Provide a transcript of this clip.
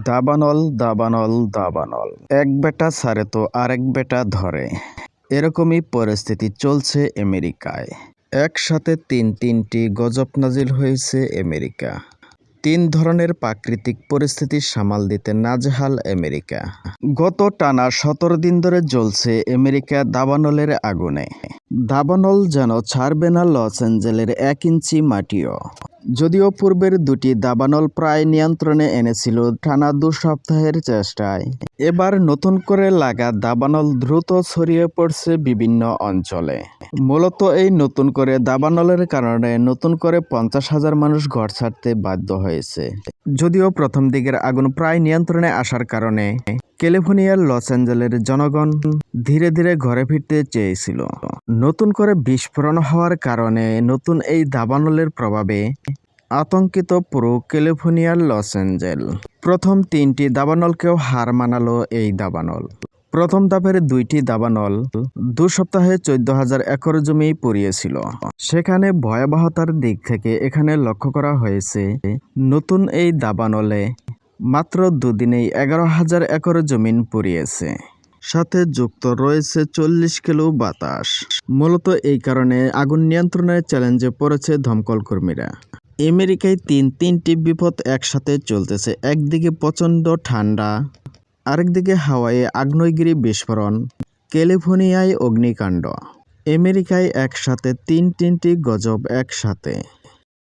দাবানল দাবানল দাবানল। এক বেটা ছাড়ে তো আরেক বেটা ধরে। এরকমই পরিস্থিতি চলছে আমেরিকায়। একসাথে তিন তিনটি গজব নাজিল হয়েছে আমেরিকা। তিন ধরনের প্রাকৃতিক পরিস্থিতি সামাল দিতে নাজেহাল আমেরিকা। গত টানা সতেরো দিন ধরে জ্বলছে আমেরিকা দাবানলের আগুনে। দাবানল যেন ছাড়বে না লস অ্যাঞ্জেলের এক ইঞ্চি মাটিও। যদিও পূর্বের দুটি দাবানল প্রায় নিয়ন্ত্রণে এনেছিল টানা দু সপ্তাহের চেষ্টায়। এবার নতুন করে লাগা দাবানল দ্রুত ছড়িয়ে পড়ছে বিভিন্ন অঞ্চলে। মূলত এই নতুন করে দাবানলের কারণে নতুন করে পঞ্চাশ হাজার মানুষ ঘর ছাড়তে বাধ্য হয়েছে। যদিও প্রথম দিকের আগুন প্রায় নিয়ন্ত্রণে আসার কারণে ক্যালিফোর্নিয়ার লস অ্যাঞ্জেলের জনগণ ধীরে ধীরে ঘরে ফিরতে চেয়েছিল। নতুন করে বিস্ফোরণ হওয়ার কারণে নতুন এই দাবানলের প্রভাবে আতঙ্কিত পুরো ক্যালিফোর্নিয়ার লস অ্যাঞ্জেল। প্রথম তিনটি দাবানলকেও হার মানালো এই দাবানল। প্রথম ধাপের দুইটি দাবানল দু সপ্তাহে চোদ্দ হাজার একর জমি পুড়িয়েছিল। সেখানে ভয়াবহতার দিক থেকে এখানে লক্ষ্য করা হয়েছে, নতুন এই দাবানলে মাত্র দুদিনেই এগারো হাজার একর জমিন পুড়িয়েছে। সাথে যুক্ত রয়েছে চল্লিশ কিলো বাতাস। মূলত এই কারণে আগুন নিয়ন্ত্রণের চ্যালেঞ্জে পড়েছে দমকল কর্মীরা। আমেরিকায় তিন তিনটি বিপদ একসাথে চলতেছে, একদিকে প্রচণ্ড ঠান্ডা, আরেকদিকে হাওয়াইয়ে আগ্নেয়গিরি বিস্ফোরণ, ক্যালিফোর্নিয়ায় অগ্নিকাণ্ড। আমেরিকায় একসাথে তিন তিনটি গজব একসাথে।